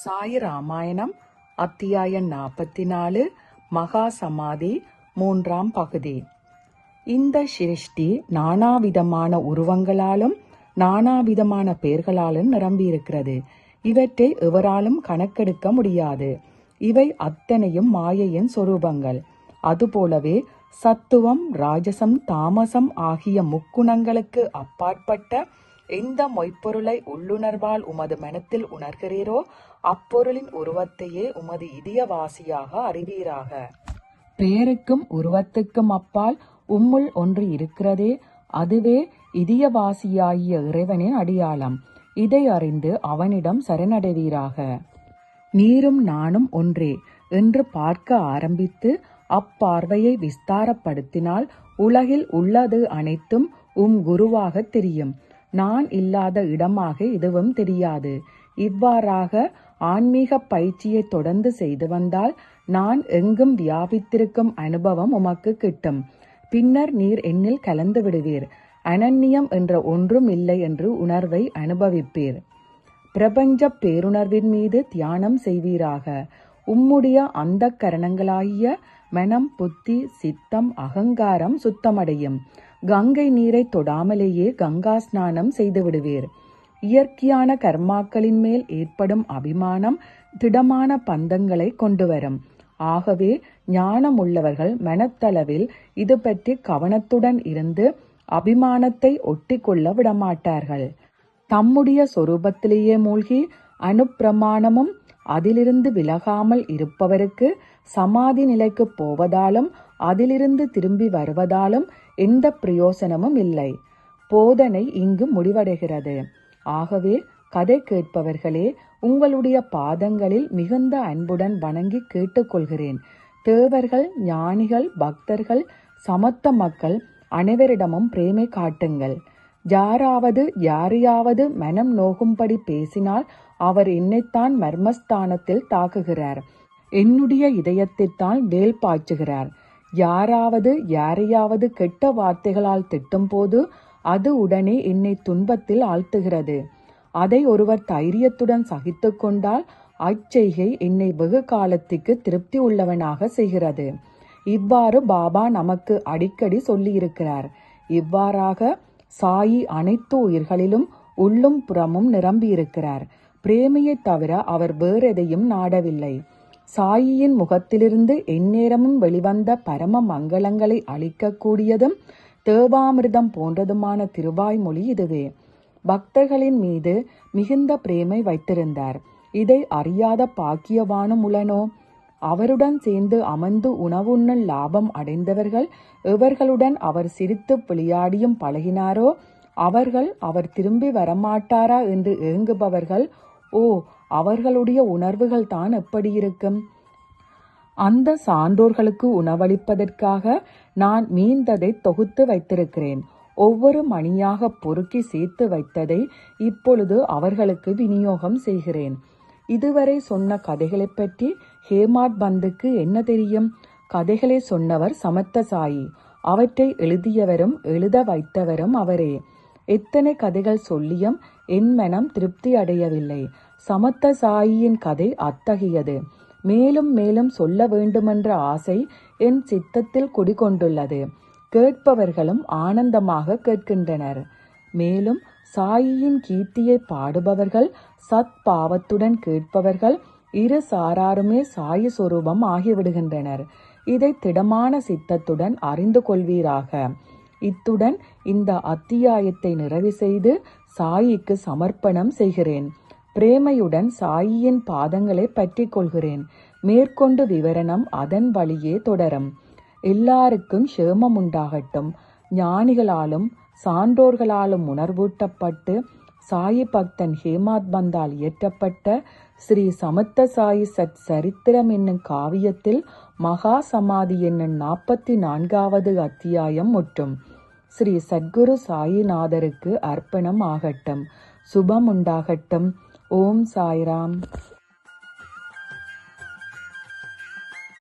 சாய் ராமாயணம் அத்தியாயம் நாற்பத்தி நாலு மகா சமாதி மூன்றாம் பகுதி. இந்த சிருஷ்டி நானாவிதமான உருவங்களாலும் நானாவிதமான பெயர்களாலும் நிரம்பியிருக்கிறது. இவற்றை எவராலும் கணக்கெடுக்க முடியாது. இவை அத்தனையும் மாயையின் சொரூபங்கள். அதுபோலவே சத்துவம் ராஜசம் தாமசம் ஆகிய முக்குணங்களுக்கு அப்பாற்பட்ட எந்த மொய்ப்பொருளை உள்ளுணர்வால் உமது மனத்தில் உணர்கிறீரோ அப்பொருளின் உருவத்தையே உமது இதயவாசியாக அறிவீராக. பெயருக்கும் உருவத்துக்கும் அப்பால் உம்முள் ஒன்று இருக்கிறதே அதுவே இதயவாசியாகிய இறைவனின் அடியாளம். இதை அறிந்து அவனிடம் சரணடைவீராக. நீரும் நானும் ஒன்றே என்று பார்க்க ஆரம்பித்து அப்பார்வையை விஸ்தாரப்படுத்தினால் உலகில் உள்ளது அனைத்தும் உம் குருவாக தெரியும். நான் இல்லாத இடமாக எதுவும் தெரியாது. இவ்வாறாக ஆன்மீக பயிற்சியை தொடர்ந்து செய்து வந்தால் நான் எங்கும் வியாபித்திருக்கும் அனுபவம் உமக்கு கிட்டும். பின்னர் நீர் என்னில் கலந்து விடுவீர். அனன்யம் என்ற ஒன்றும் இல்லை என்று உணர்வை அனுபவிப்பீர். பிரபஞ்ச பேருணர்வின் மீது தியானம் செய்வீராக. உம்முடைய அந்த கரணங்களாகிய மனம் புத்தி சித்தம் அகங்காரம் சுத்தமடையும். கங்கை நீரை தொடாமலேயே கங்கா ஸ்நானம் செய்து விடுவீர் இயற்கையான கர்மாக்களின் மேல் ஏற்படும் அபிமானம் திடமான பந்தங்களை கொண்டு வரும் ஆகவே ஞானம் உள்ளவர்கள் மனத்தளவில் இது பற்றி கவனத்துடன் இருந்து அபிமானத்தை ஒட்டி கொள்ள விடமாட்டார்கள். தம்முடைய சொரூபத்திலேயே மூழ்கி அனுப்பிரமாணமும் அதிலிருந்து விலகாமல் இருப்பவருக்கு சமாதி நிலைக்கு போவதாலும் அதிலிருந்து திரும்பி வருவதாலும் எந்த பிரயோசனமும் இல்லை. போதனை இங்கு முடிவடைகிறது. ஆகவே கதை கேட்பவர்களே உங்களுடைய பாதங்களில் மிகுந்த அன்புடன் வணங்கி கேட்டுக்கொள்கிறேன். தேவர்கள் ஞானிகள் பக்தர்கள் சமத்த மக்கள் அனைவரிடமும் பிரேமை காட்டுங்கள். யாராவது யாரையாவது மனம் நோகும்படி பேசினால் அவர் என்னைத்தான் மர்மஸ்தானத்தில் தாக்குகிறார். என்னுடைய இதயத்தைத்தான் வேல் பாய்ச்சுகிறார் யாராவது யாரையாவது கெட்ட வார்த்தைகளால் திட்டும்போது அது உடனே என்னை துன்பத்தில் ஆழ்த்துகிறது. அதை ஒருவர் தைரியத்துடன் சகித்து கொண்டால் அச்செய்கை என்னை வெகு காலத்துக்கு திருப்தி உள்ளவனாக செய்கிறது. இவ்வாறு பாபா நமக்கு அடிக்கடி சொல்லியிருக்கிறார். இவ்வாறாக சாயி அனைத்து உயிர்களிலும் உள்ளும் புறமும் நிரம்பியிருக்கிறார். பிரேமையை தவிர அவர் வேறெதையும் நாடவில்லை. சாயியின் முகத்திலிருந்து எந்நேரமும் வெளிவந்த பரம மங்களங்களை அளிக்கக்கூடியதும் தேவாமிர்தம் போன்றதுமான திருவாய்மொழி இதுவே. பக்தர்களின் மீது மிகுந்த பிரேமை வைத்திருந்தார். இதை அறியாத பாக்கியவானும் உளனோ? அவருடன் சேர்ந்து அமர்ந்து உணவுண்ணல் லாபம் அடைந்தவர்கள் எவர்களுடன் அவர் சிரித்து விளையாடியும் பழகினாரோ அவர்கள் அவர் திரும்பி வரமாட்டாரா என்று ஏங்குபவர்கள் ஓ அவர்களுடைய உணர்வுகள் தான் எப்படி இருக்கும்? அந்த சான்றோர்களுக்கு உணவளிப்பதற்காக நான் மீந்ததை தொகுத்து வைத்திருக்கிறேன். ஒவ்வொரு மணியாக பொறுக்கி சேர்த்து வைத்ததை இப்பொழுது அவர்களுக்கு விநியோகம் செய்கிறேன். இதுவரை சொன்ன கதைகளை பற்றி ஹேமாட் பந்துக்கு என்ன தெரியும்? கதைகளை சொன்னவர் சமத்த சாயி அவற்றை எழுதியவரும் எழுத வைத்தவரும் அவரே. எத்தனை கதைகள் சொல்லியும் என் மனம் திருப்தி அடையவில்லை. சமத்த சாயியின் கதை அத்தகையது. மேலும் மேலும் சொல்ல வேண்டுமென்ற ஆசை என் சித்தத்தில் குடிகொண்டுள்ளது. கேட்பவர்களும் ஆனந்தமாக கேட்கின்றனர். மேலும் சாயியின் கீர்த்தியை பாடுபவர்கள் சத் பாவத்துடன் கேட்பவர்கள் இரு சாராருமே சாயி சொரூபம் ஆகிவிடுகின்றனர். இதை திடமான சித்தத்துடன் அறிந்து கொள்வீராக. இத்துடன் இந்த அத்தியாயத்தை நிறைவு செய்து சாயிக்கு சமர்ப்பணம் செய்கிறேன். பிரேமையுடன் சாயியின் பாதங்களை பற்றி கொள்கிறேன் மேற்கொண்டு விவரணம் அதன் வழியே தொடரும். எல்லாருக்கும் சேமம் உண்டாகட்டும் ஞானிகளாலும் சான்றோர்களாலும் உணர்வூட்டப்பட்டு சாயி பக்தன் ஹேமாத் பந்தால் இயற்றப்பட்ட ஸ்ரீ சமத்த சாயி சத் சரித்திரம் என்னும் காவியத்தில் மகா சமாதி என்னும் நாற்பத்தி நான்காவது அத்தியாயம் முற்றும். ஸ்ரீ சத்குரு சாயிநாதருக்கு அர்ப்பணம் ஆகட்டும். சுபம் உண்டாகட்டும் ஓம் சாய்ராம்.